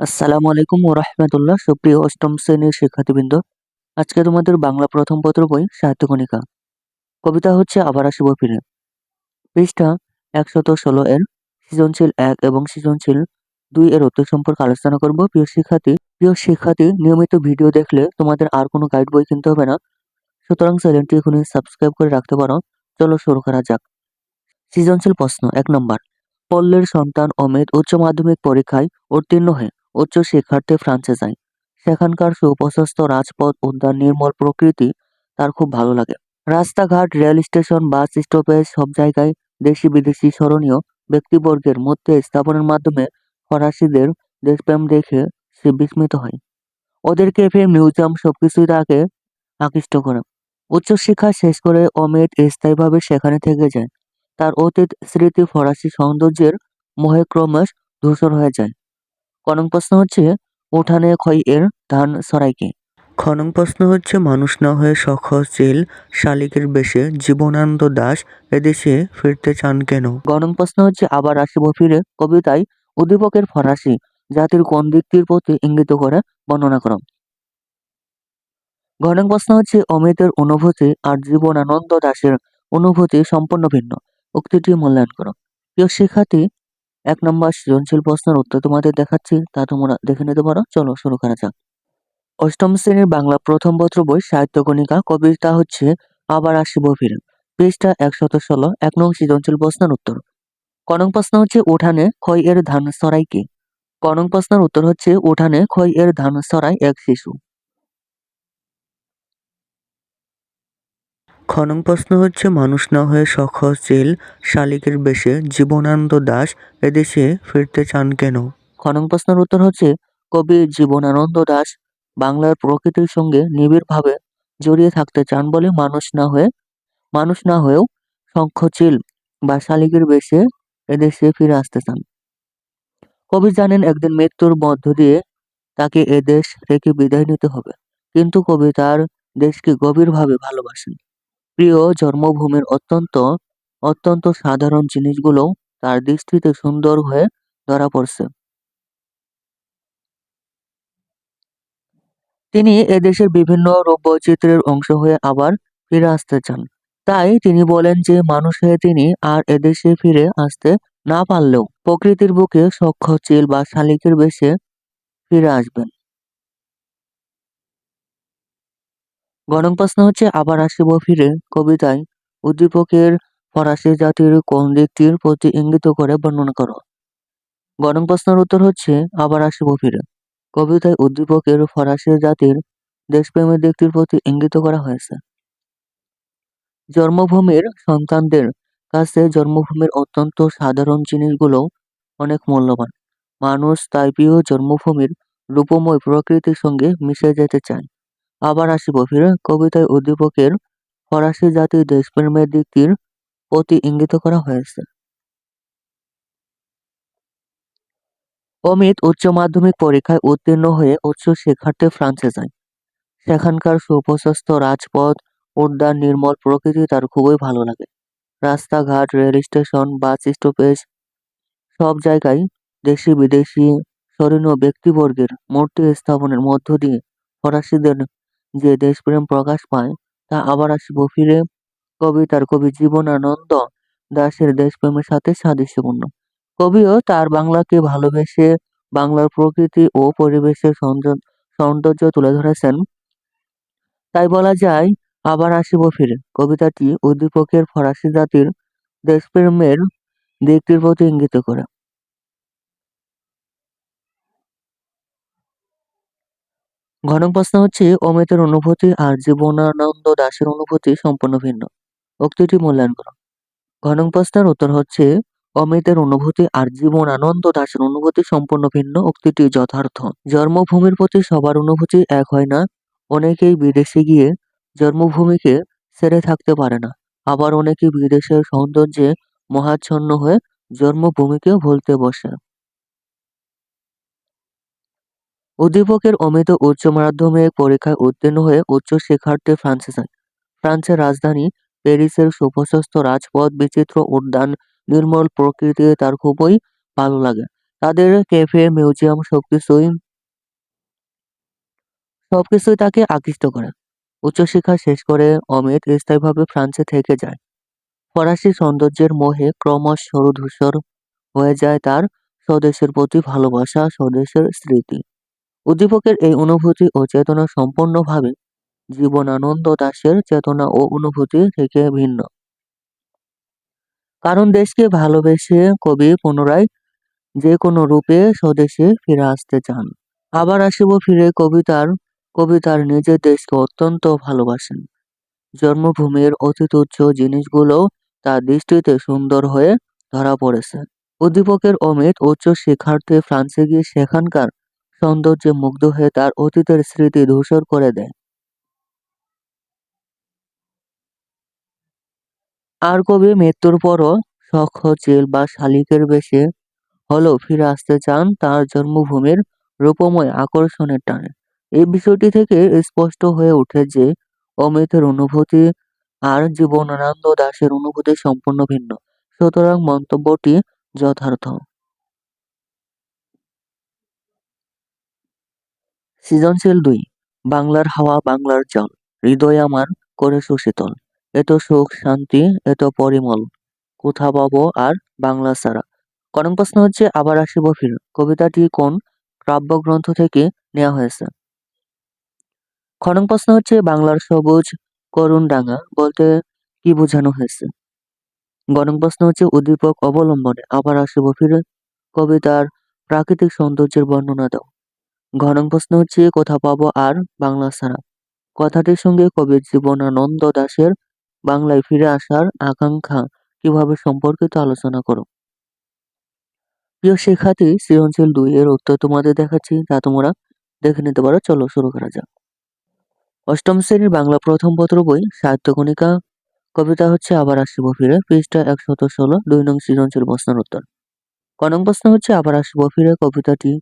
আসসালামু আলাইকুম ও রহমতুল্লাহ, সুপ্রিয় অষ্টম শ্রেণির শিক্ষার্থীবৃন্দ। আজকে তোমাদের বাংলা প্রথম পত্র বই সাহিত্য কণিকা কবিতা হচ্ছে আবার আসিব ফিরে। পৃষ্ঠা একশত ষোলো এর সৃজনশীল এক এবং সৃজনশীল দুই এর উত্তর সম্পর্কে আলোচনা করব। প্রিয় শিক্ষার্থী প্রিয় শিক্ষার্থী, নিয়মিত ভিডিও দেখলে তোমাদের আর কোনো গাইড বই কিনতে হবে না। সুতরাং চ্যানেলটি এখনই সাবস্ক্রাইব করে রাখতে পারো। চলো শুরু করা যাক। সৃজনশীল প্রশ্ন, এক নম্বর। পল্লের সন্তান অমিত উচ্চ মাধ্যমিক পরীক্ষায় উত্তীর্ণ হয়ে উচ্চ শিক্ষার্থী ফ্রান্সে যায় সেখানকার সুপ্রশস্ত রাজপথ, উদ্যান, নির্মল প্রকৃতি তার খুব ভালো লাগে। রাস্তাঘাট, রেল স্টেশন, বাস স্টপেজ সব জায়গায় দেশি বিদেশি স্মরণীয় ব্যক্তিবর্গের মধ্যে স্থাপনের মাধ্যমে ফরাসিদের দেশপ্রেম দেখে সে বিস্মিত হয়। ওদের ক্যাফে, মিউজিয়াম সবকিছুই তাকে আকৃষ্ট করে। উচ্চশিক্ষা শেষ করে অমিত স্থায়ীভাবে সেখানে থেকে যায়। তার অতীত স্মৃতি ফরাসি সৌন্দর্যের মোহে ক্রমশ ধূসর হয়ে যায়। কনং প্রশ্ন হচ্ছে উঠানে ক্ষয় এর ধান সরাইকে খনং প্রশ্ন হচ্ছে মানুষ না হয়ে সখশীল শালিকের বেশে জীবনানন্দ দাস এদেশে ফিরতে চান কেন? গণং প্রশ্ন হচ্ছে আবার আসিব ফিরে কবিতায় উদ্দীপকের ফরাসি জাতির কোন দিকটির প্রতি ইঙ্গিত করে বর্ণনা করো? ঘনং প্রশ্ন হচ্ছে অমিতের অনুভূতি আর জীবনানন্দ দাসের অনুভূতি সম্পূর্ণ ভিন্ন। উক্তিটি মূল্যায়ন করো। প্রিয় শিক্ষার্থী এক নম্বর সৃজনশীল প্রশ্নের উত্তর তোমাদের দেখাচ্ছি, তা তোমরা দেখে নিতে পারো। চলো শুরু করা যাক। অষ্টম শ্রেণির বাংলা প্রথম পত্র বই সাহিত্য গণিকা কবিতা হচ্ছে আবার আসিব ফিরে। পৃষ্ঠা একশত ষোলো, এক নং সৃজনশীল প্রশ্নের উত্তর। কনং প্রশ্ন হচ্ছে, উঠানে ক্ষয় এর ধান সরাই কে? কনং প্রশ্নের উত্তর হচ্ছে, উঠানে ক্ষয় এর ধান সরাই এক শিশু। খনং প্রশ্ন হচ্ছে, মানুষ না হয়ে সখশীল শালিকের বেশে জীবনানন্দ দাস এদেশে ফিরতে চান কেন? খনং প্রশ্নের উত্তর হচ্ছে, কবি জীবনানন্দ দাস বাংলার প্রকৃতির সঙ্গে নিবিড়ভাবে জড়িয়ে থাকতে চান বলে মানুষ না হয়ে, মানুষ না হয়েও শঙ্খচিল বা শালিকের বেশে এদেশে ফিরে আসতে চান। কবি জানেন, একদিন মৃত্যুর মধ্য দিয়ে তাকে এদেশ থেকে বিদায় নিতে হবে। কিন্তু কবি তার দেশকে গভীরভাবে ভালোবাসেন। প্রিয় জন্মভূমির অত্যন্ত অত্যন্ত সাধারণ জিনিসগুলো তার দৃষ্টিতে সুন্দর হয়ে ধরা পড়ছে। তিনি এদেশের বিভিন্ন রূপ বৈচিত্র্যের অংশ হয়ে আবার ফিরে আসতে চান। তাই তিনি বলেন যে, মানুষ হয়ে তিনি আর এদেশে ফিরে আসতে না পারলেও প্রকৃতির বুকে সখ্য চিল বা শালিকের বেশে ফিরে আসবেন। গণং প্রশ্ন হচ্ছে, আবার আসিব ফিরে কবিতায়। উদ্দীপকের ফরাসি জাতির কোন দিকটির প্রতি ইঙ্গিত করে বর্ণনা করো? গণং প্রশ্নের উত্তর হচ্ছে, আবার আসিব ফিরে। কবিতায় উদ্দীপকের ফরাসি জাতির দেশপ্রেমের দিকটির প্রতি ইঙ্গিত করা হয়েছে। জন্মভূমির সন্তানদের কাছে জন্মভূমির অত্যন্ত সাধারণ জিনিসগুলো অনেক মূল্যবান। মানুষ তাই প্রিয় জন্মভূমির রূপময় প্রকৃতির সঙ্গে মিশে যেতে চায়। আবার আসিব। ফিরে কবিতায় উদ্দীপকের ফরাসি জাতির দেশপ্রেমের দিকটির প্রতি ইঙ্গিত করা হয়েছে। অমিত উচ্চ মাধ্যমিক পরীক্ষায় উত্তীর্ণ হয়ে উচ্চ শিক্ষার্থে ফ্রান্সে যায়। সেখানকার সুপ্রশস্ত রাজপথ উদ্যান নির্মল প্রকৃতি তার খুবই ভালো লাগে। রাস্তাঘাট, রেল স্টেশন, বাস স্টপেজ, সব জায়গায় দেশি বিদেশি স্মরণীয় ব্যক্তিবর্গের মূর্তি স্থাপনের মধ্য দিয়ে ফরাসিদের যে দেশপ্রেম প্রকাশ পায়, তা আবার আসিব ফিরে। কবিতার কবি জীবনানন্দ দাশের দেশপ্রেমের সাথে সাদৃশ্যপূর্ণ। কবিও তার বাংলাকে ভালোবেসে বাংলার প্রকৃতি ও পরিবেশের সৌন্দর্য তুলে ধরেছেন। তাই বলা যায়, আবার আসিব ফিরে। কবিতাটি উদ্দীপকের ফরাসি জাতির দেশপ্রেমের দিকটির প্রতি ইঙ্গিত করে। ঘন প্রশ্ন হচ্ছে, অমিতের অনুভূতি আর জীবনানন্দ দাশের অনুভূতি সম্পূর্ণ ভিন্ন। উক্তিটি মূল্যায়ন করো। ঘন প্রশ্নের উত্তর হচ্ছে, অমিতের অনুভূতি আর জীবনানন্দ দাসের অনুভূতি সম্পূর্ণ ভিন্ন, উক্তিটি যথার্থ। জন্মভূমির প্রতি সবার অনুভূতি এক হয় না, অনেকেই বিদেশে গিয়ে জন্মভূমিকে ছেড়ে থাকতে পারে না। আবার অনেকে বিদেশের সৌন্দর্যে মহাচ্ছন্ন হয়ে জন্মভূমিকেও ভুলতে বসে। উদ্দীপকের অমিত উচ্চ মাধ্যমিক পরীক্ষায় উত্তীর্ণ হয়ে উচ্চ শিক্ষার্থী ফ্রান্সে যায়। ফ্রান্সের রাজধানী প্যারিসের সুপ্রশস্ত রাজপথ বিচিত্র উদ্যান নির্মল প্রকৃতি তার খুবই ভালো লাগে। তাদের ক্যাফে, মিউজিয়াম সবকিছুই সবকিছুই তাকে আকৃষ্ট করে। উচ্চশিক্ষা শেষ করে অমিত স্থায়ীভাবে ফ্রান্সে থেকে যায়। ফরাসি সৌন্দর্যের মোহে ক্রমশ সরুধূসর হয়ে যায় তার স্বদেশের প্রতি ভালোবাসা, স্বদেশের স্মৃতি। উদ্দীপকের এই অনুভূতি ও চেতনা সম্পূর্ণভাবে জীবনানন্দ দাশের চেতনা ও অনুভূতি থেকে ভিন্ন। কারণ দেশকে ভালোবেসে কবি পুনরায় যে কোনো রূপে স্বদেশে ফিরে আসতে চান। আবার আসিব ফিরে কবিতার কবিতার নিজের দেশকে অত্যন্ত ভালোবাসেন। জন্মভূমির অতিতুচ্ছ জিনিসগুলো তার দৃষ্টিতে সুন্দর হয়ে ধরা পড়েছে। উদ্দীপকের অমিত উচ্চ শিক্ষার্থী ফ্রান্সে গিয়ে সেখানকার সৌন্দর্যে মুগ্ধ হয়ে তার অতীতের স্মৃতি ধূসর করে দেয়। আর কবি মৃত্যুর পরও শখ চিল বা শালিকের বেশে হলেও ফিরে আসতে চান তার জন্মভূমির রূপময় আকর্ষণের টানে। এই বিষয়টি থেকে স্পষ্ট হয়ে ওঠে যে অমিতের অনুভূতি আর জীবনানন্দ দাশের অনুভূতি সম্পূর্ণ ভিন্ন। সুতরাং মন্তব্যটি যথার্থ। সৃজনশীল দুই, বাংলার হাওয়া, বাংলার জল। হৃদয় আমার করে সুশীতল এত সুখ, শান্তি, এত পরিমল। কোথা পাবো আর বাংলা ছাড়া? করম প্রশ্ন হচ্ছে, আবার আসিব ফিরে। কবিতাটি কোন কাব্যগ্রন্থ থেকে নেওয়া হয়েছে? খনন প্রশ্ন হচ্ছে, বাংলার সবুজ করুণ ডাঙা বলতে কি বোঝানো হয়েছে? গরম প্রশ্ন হচ্ছে, উদ্দীপক অবলম্বনে আবার আসিব ফিরে। কবিতার প্রাকৃতিক সৌন্দর্যের বর্ণনা দাও। ঘনং প্রশ্ন হচ্ছে, কোথা পাবো আর বাংলা ছাড়া? কথাটির সঙ্গে কবির জীবনানন্দ দাশের বাংলায় ফিরে আসার আকাঙ্ক্ষা কীভাবে সম্পর্কিত আলোচনা করো প্রিয় শিক্ষার্থী, সৃজনশীল দুই এর উত্তর তোমাদের দেখাচ্ছি, তা তোমরা দেখে নিতে পারো। চলো শুরু করা যাক। অষ্টম শ্রেণির বাংলা প্রথম পত্র বই, সাহিত্যকণিকা। কবিতা হচ্ছে, আবার আসিব ফিরে। পৃষ্ঠা একশত ষোলো, দুই নং সৃজনশীল প্রশ্নের উত্তর। কনং প্রশ্ন হচ্ছে, আবার আসিব ফিরে। কবিতাটি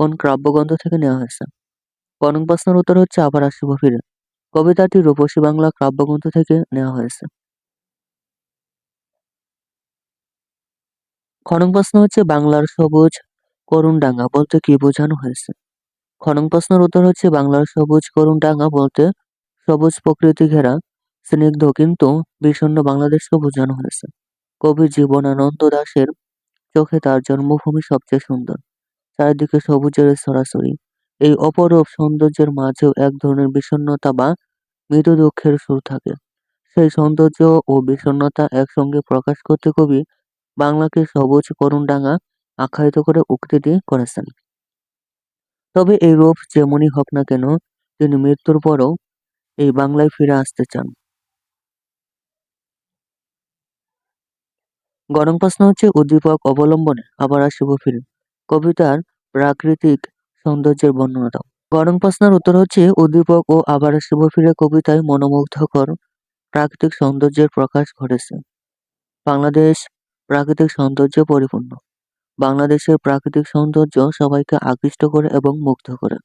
কোন কাব্যগ্রন্থ থেকে নেওয়া হয়েছে? কনং প্রশ্নের উত্তর হচ্ছে, আবার আসিব ফিরে। কবিতাটি রূপসী বাংলা কাব্যগ্রন্থ থেকে নেওয়া হয়েছে। খনং প্রশ্ন হচ্ছে, বাংলার সবুজ করুণ ডাঙ্গা বলতে কি বোঝানো হয়েছে? খনং প্রশ্নের উত্তর হচ্ছে, বাংলার সবুজ করুণ ডাঙ্গা বলতে সবুজ প্রকৃতি ঘেরা, স্নিগ্ধ কিন্তু বিষণ্ণ বাংলাদেশকে বোঝানো হয়েছে। কবি জীবনানন্দ দাশের চোখে তার জন্মভূমি সবচেয়ে সুন্দর। চারিদিকে সবুজের সরাসরি। এই অপরূপ সৌন্দর্যের মাঝেও এক ধরনের বিষণ্ণতা বা মৃদু দুঃখের সুর থাকে। সেই সৌন্দর্য ও বিষণ্ণতা একসঙ্গে প্রকাশ করতে কবি বাংলাকে সবুজ করুণডাঙ্গা আখ্যায়িত করে উক্তিটি করেছেন। তবে এই রূপ যেমনই হোক না কেন, তিনি মৃত্যুর পরও এই বাংলায় ফিরে আসতে চান। গরম প্রশ্ন হচ্ছে, উদ্দীপক অবলম্বনে আবার আসিব ফিরে। কবিতার প্রাকৃতিক সৌন্দর্যের বর্ণনা দাও। গরম প্রশ্নের উত্তর হচ্ছে, উদ্দীপক ও আবার আসিব ফিরে কবিতায় মনোমুগ্ধকর প্রাকৃতিক সৌন্দর্যের প্রকাশ ঘটেছে। বাংলাদেশ প্রাকৃতিক সৌন্দর্য পরিপূর্ণ। বাংলাদেশের প্রাকৃতিক সৌন্দর্য সবাইকে আকৃষ্ট করে এবং মুগ্ধ করে।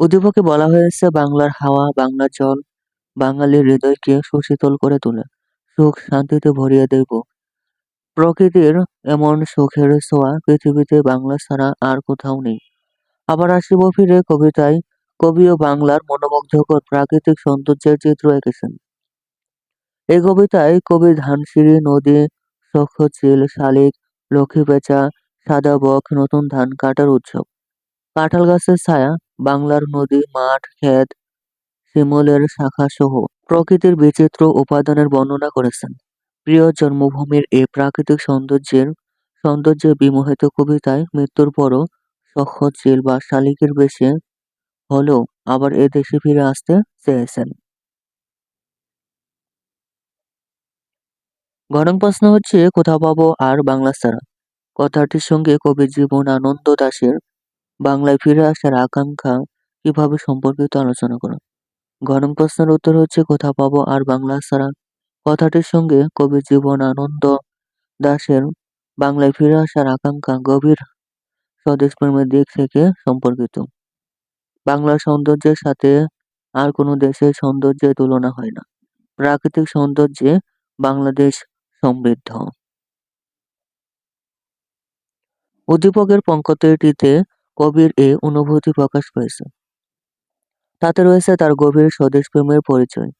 উদ্দীপকে বলা হয়েছে, বাংলার হাওয়া, বাংলার জল, বাঙালির হৃদয়কে সুশীতল করে তোলে। সুখ শান্তিতে ভরিয়ে দেব। প্রকৃতির এমন সুখের ছোঁয়া পৃথিবীতে বাংলা ছাড়া আর কোথাও নেই। আবার আসিব ফিরে কবিতায়, কবি ও বাংলার মনোমুগ্ধকর প্রাকৃতিক সৌন্দর্যের চিত্র এঁকেছেন। এই কবিতায় কবি ধানসিঁড়ি, নদী চিল, শালিক, লক্ষ্মী পেঁচা, সাদা বক, নতুন ধান কাটার উৎসব। কাঁঠাল গাছের ছায়া, বাংলার নদী, মাঠ, ক্ষেত, শিমলের শাখা সহ প্রকৃতির বিচিত্র উপাদানের বর্ণনা করেছেন। প্রিয় জন্মভূমির এই প্রাকৃতিক সৌন্দর্যের সৌন্দর্যে বিমোহিত কবিতায় মৃত্যুর পরও সহ্যশীল বা শালিকের বেশে হলেও আবার এ দেশে ফিরে আসতে চেয়েছেন। গরম প্রশ্ন হচ্ছে, কোথাও পাবো আর বাংলা ছাড়া? কথাটির সঙ্গে কবি জীবন আনন্দ দাসের বাংলায় ফিরে আসার আকাঙ্ক্ষা কীভাবে সম্পর্কিত আলোচনা করো গরম প্রশ্নের উত্তর হচ্ছে কোথা পাবো আর বাংলা ছাড়া? কথাটির সঙ্গে কবি জীবন আনন্দ দাসের বাংলায় ফিরে আসার আকাঙ্ক্ষা গভীর স্বদেশপ্রেমের দিক থেকে সম্পর্কিত। বাংলার সৌন্দর্যের সাথে আর কোনো দেশের সৌন্দর্যের তুলনা হয় না। প্রাকৃতিক সৌন্দর্যে বাংলাদেশ সমৃদ্ধ। উদ্দীপকের পঙ্কতিটিতে কবির এ অনুভূতি প্রকাশ পেয়েছে। তাতে রয়েছে তার গভীর স্বদেশপ্রেমের পরিচয়।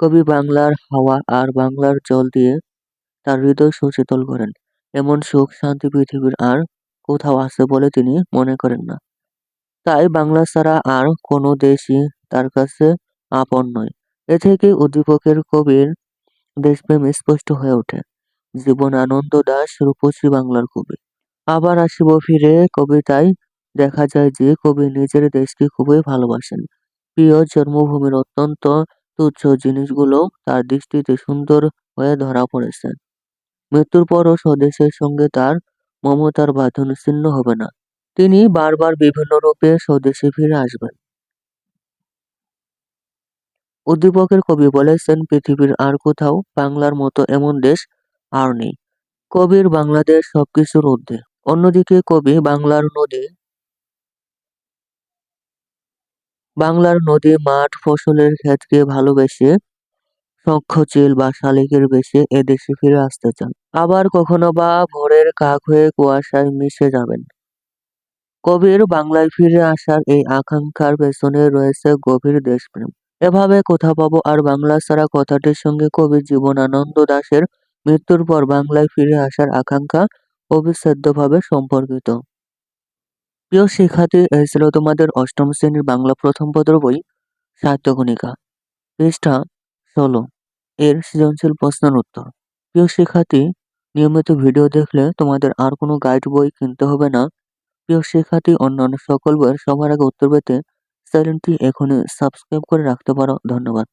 কবি বাংলার হাওয়া আর বাংলার জল দিয়ে তার হৃদয় সুশীতল করেন। এমন সুখ, শান্তি পৃথিবীর আর কোথাও আছে বলে তিনি মনে করেন না। তাই বাংলা ছাড়া আর কোনো দেশই তার কাছে আপন নয়। এ থেকে উদ্দীপকের কবির দেশপ্রেম স্পষ্ট হয়ে ওঠে। জীবন আনন্দ, দাস, রূপসী বাংলার কবি। আবার আসিব ফিরে কবিতায়। দেখা যায় যে কবি নিজের দেশকে খুবই ভালোবাসেন। প্রিয় জন্মভূমির অত্যন্ত তুচ্ছ জিনিসগুলো তার দৃষ্টিতে সুন্দর হয়ে ধরা পড়েছে। মৃত্যুর পরও স্বদেশের সঙ্গে তার মমতার বাঁধন ছিন্ন হবে না। তিনি বারবার বিভিন্ন রূপে স্বদেশে ফিরে আসবেন। উদ্দীপকের কবি বলেছেন, পৃথিবীর আর কোথাও বাংলার মতো এমন দেশ আর নেই। কবির বাংলাদেশ সবকিছুর ঊর্ধ্বে। অন্যদিকে কবি বাংলার নদী বাংলার নদী মাঠ ফসলের ক্ষেতকে ভালোবেসে শঙ্খচিল বা শালিকের বেশে এদেশে ফিরে আসতে চান। আবার কখনো বা ভোরের কাক হয়ে কুয়াশায় মিশে যাবেন। কবির বাংলায় ফিরে আসার এই আকাঙ্ক্ষার পেছনে রয়েছে গভীর দেশপ্রেম। এভাবে কোথা পাবো আর বাংলা ছাড়া কথাটির সঙ্গে কবির জীবনানন্দ দাশের মৃত্যুর পর বাংলায় ফিরে আসার আকাঙ্ক্ষা অবিচ্ছেদ্যভাবে সম্পর্কিত। প্রিয় শিক্ষার্থী, এই ছিল তোমাদের অষ্টম শ্রেণির বাংলা প্রথম পত্র বই, সাহিত্যকণিকা। পৃষ্ঠা ষোলো, এর সৃজনশীল প্রশ্নের উত্তর। প্রিয় শিক্ষার্থী, নিয়মিত ভিডিও দেখলে তোমাদের আর কোনো গাইড বই কিনতে হবে না। প্রিয় শিক্ষার্থী, অন্যান্য সকল বইয়ের সবার আগে উত্তর পেতে চ্যানেলটি এখনই সাবস্ক্রাইব করে রাখতে পারো। ধন্যবাদ।